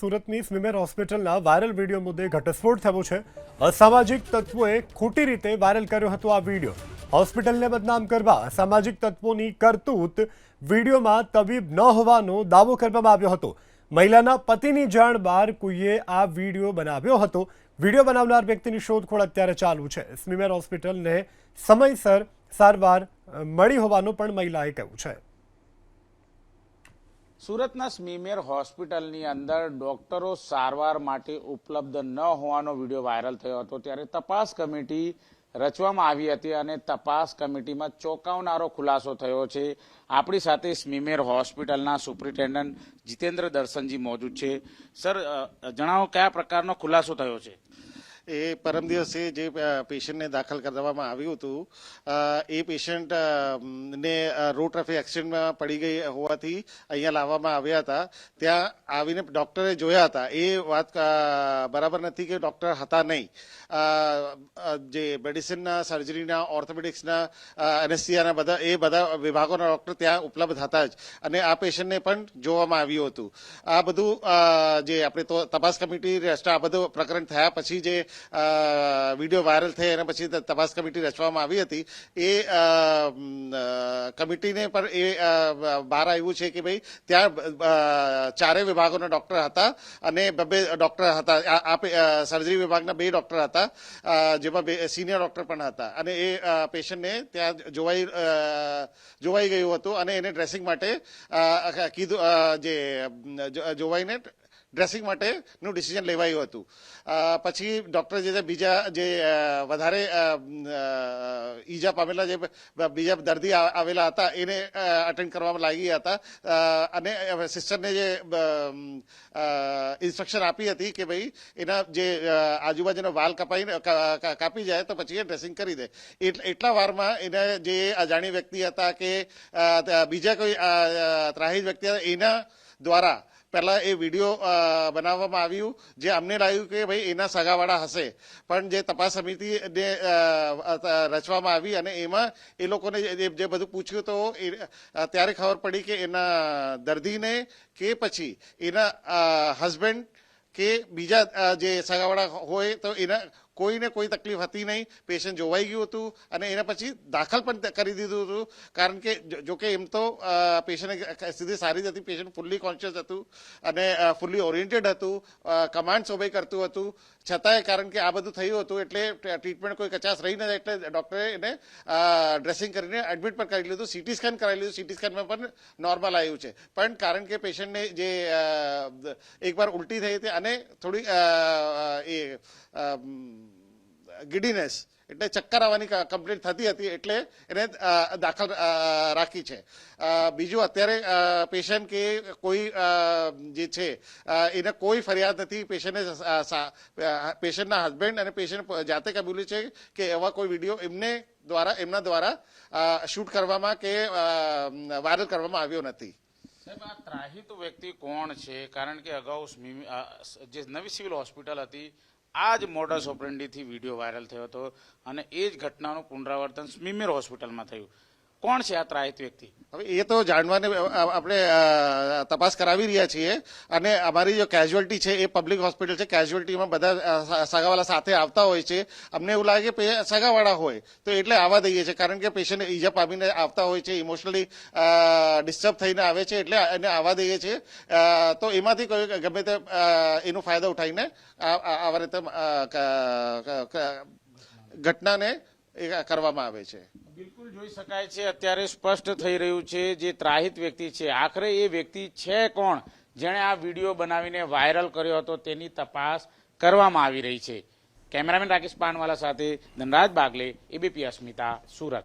સુરતની સ્વિમેર હોસ્પિટલના viral video મુદ્દે ઘટસ્ફોટ થયો છે. અસામાજિક તત્વોએ ખોટી રીતે વાયરલ કર્યો હતો આ વીડિયો. હોસ્પિટલને બદનામ કરવા અસામાજિક તત્વોની કરતૂત વિડીયોમાં તબીબ ન હોવાનો દાવો કરવામાં આવ્યો હતો. મહિલાના પતિની જાણ બહાર કોઈએ આ વીડિયો બનાવ્યો હતો. વીડિયો બનાવનાર વ્યક્તિની શોધખોળ અત્યારે ચાલુ છે. સ્વિમેર હોસ્પિટલને સમયસર સારવાર મળી હોવાનું પણ મહિલાએ કહ્યું છે. સુરતના સ્મીમેર હોસ્પિટલની અંદર ડોક્ટરો સારવાર માટે ઉપલબ્ધ ન હોવાનો વીડિયો વાયરલ થયો હતો. ત્યારે તપાસ કમિટી રચવામાં આવી હતી અને તપાસ કમિટીમાં ચોંકાવનારો ખુલાસો થયો છે. આપણી સાથે સ્મીમેર હોસ્પિટલના સુપ્રિન્ટેન્ડન્ટ જીતેન્દ્ર દર્શનજી મોજૂદ છે. સર જણાવો, કયા પ્રકારનો ખુલાસો થયો છે? એ પરમ દિવસે જે પેશન્ટને દાખલ કરવામાં આવ્યું હતું એ પેશન્ટ ને રોડ ટ્રાફિક એક્સિડન્ટમાં પડી ગઈ હોવાથી અહીંયા લાવવામાં આવ્યા હતા. ત્યાં આવીને ડોક્ટરે જોયા હતા. એ વાત બરાબર નથી કે ડોક્ટર હતા નહીં. જે મેડિસિનના, સર્જરીના, ઓર્થોપેડિક્સના એનેસ્થિયાના બધા, એ બધા વિભાગોના ડોક્ટર ત્યાં ઉપલબ્ધ હતા જ. અને આ પેશન્ટને પણ જોવામાં આવ્યું હતું. આ બધું જે આપણે તો તપાસ કમિટી આ બધું પ્રકરણ થયા પછી જે વીડિયો વાયરલ થઈ અને પછી તપાસ કમિટી રચવામાં આવી હતી. એ કમિટીને પણ એ બહાર આવ્યું છે કે ભાઈ ત્યાં ચારે વિભાગોના ડોક્ટર હતા અને બબે ડોક્ટર હતા. આ- સર્જરી વિભાગના બે ડોક્ટર હતા જેમાં બે, સિનિયર ડોક્ટર પણ હતા. અને એ પેશન્ટને ત્યાં જોવાઈ જોવાઈ ગયું હતું અને એને ડ્રેસિંગ માટે કીધું જે, જોવાઈને ડ્રેસિંગ માટેનું ડિસિઝન લેવાયું હતું. પછી ડૉક્ટર જે છે, બીજા જે વધારે ઈજા પામેલા જે બીજા દર્દી આવેલા હતા, એને અટેન્ડ કરવામાં લાગી હતા. અને સિસ્ટરને જે ઇન્સ્ટ્રક્શન આપી હતી કે ભાઈ એના જે આજુબાજુનો વાલ કપાઈને કાપી જાય તો પછી એ ડ્રેસિંગ કરી દે. એટ- એટલા વારમાં એના જે અજાણી વ્યક્તિ હતા કે બીજા કોઈ ત્રાહિત વ્યક્તિ હતા, એના દ્વારા પહેલા એ વીડિયો બનાવવામાં આવ્યું, જે અમને લાગ્યું કે ભાઈ એના સગાવાળા હશે. પણ જે તપાસ સમિતિને રચવામાં આવી અને એમાં એ લોકોને જે બધું પૂછ્યું તો ત્યારે ખબર પડી કે એના દર્દીને કે પછી એના હસબન્ડ કે બીજા જે સગાવાળા હોય તો એના કોઈને કોઈ તકલીફ હતી નહીં. પેશન્ટ જોવાઈ ગયું હતું અને એના પછી દાખલ પણ કરી દીધું હતું. કારણ કે જો- જો એમ તો પેશન્ટ સ્થિતિ સારી જ હતી. પેશન્ટ ફૂલ્લી કોન્શિયસ હતું અને ફૂલ્લી ઓરિએન્ટેડ હતું. કમાન્ડ ઓબે કરતું હતું. છતાંય કારણ કે આ બધું થયું હતું એટલે ટ્રીટમેન્ટ કોઈ કચાસ રહી ન જાય એટલે ડૉક્ટરે એને ડ્રેસિંગ કરીને એડમિટ પણ કરી લીધું. સીટી સ્કેન કરાવી લીધું. સીટી સ્કેનમાં પણ નોર્મલ આવ્યું છે. પણ કારણ કે પેશન્ટને જે એકવાર ઉલટી થઈ હતી અને થોડી એ ગિડીનેસ. એટલે ચક્કર આવવાની કમ્પ્લેન્ટ થતી હતી એટલે એને દાખલ રાખી છે. બીજું અત્યારે પેશન્ટ કે કોઈ જે છે એને કોઈ ફરિયાદ નથી. પેશન્ટને પેશન્ટના હસબન્ડ અને પેશન્ટ જાતે કબૂલ્યું છે કે એવા કોઈ વીડિયો એમને દ્વારા, એમના દ્વારા શૂટ કરવામાં કે વાયરલ કરવામાં આવ્યો નથી. ત્રાહિત વ્યક્તિ કોણ છે? કારણ કે અગાઉ જે નવી સિવિલ હોસ્પિટલ હતી આ જ મોડસ ઓપરેન્ડીથી વીડિયો વાયરલ થયો હતો અને એ જ ઘટનાનું પુનરાવર્તન સ્મીમેર હોસ્પિટલમાં થયું. કોણ છે આ ત્રાહિત વ્યક્તિ? હવે એ તો જાણવાની આપણે તપાસ કરાવી રહ્યા છીએ અને અમારી જે કેઝ્યુઅલ્ટી છે એ પબ્લિક હોસ્પિટલ છે. કેઝ્યુઅલ્ટીમાં બધા સગાવાળા સાથે આવતા હોય છે. અમને એવું લાગે કે સગાવાળા હોય તો એટલે આવવા દઈએ છીએ. કારણ કે પેશન્ટ ઈજા પામીને આવતા હોય છે ઇમોશનલી ડિસ્ટર્બ થઈને આવે છે એટલે એને આવવા દઈએ છીએ. તો એમાંથી કોઈ ગમે તે એનો ફાયદો ઉઠાવીને આવા રીતે ઘટનાને કરવામાં આવે છે. બિલકુલ જોઈ શકાય છે, અત્યારે સ્પષ્ટ થઈ રહ્યું છે જે ત્રાહિત વ્યક્તિ છે. આખરે એ વ્યક્તિ છે કોણ? જેણે આ વીડિયો બનાવીને વાયરલ કર્યો હતો, તેની તપાસ કરવામાં આવી રહી છે. કેમેરામેન રાકેશ પાનવાલા સાથે ધનરાજ બાગલે, એબીપી અસ્મિતા, સુરત.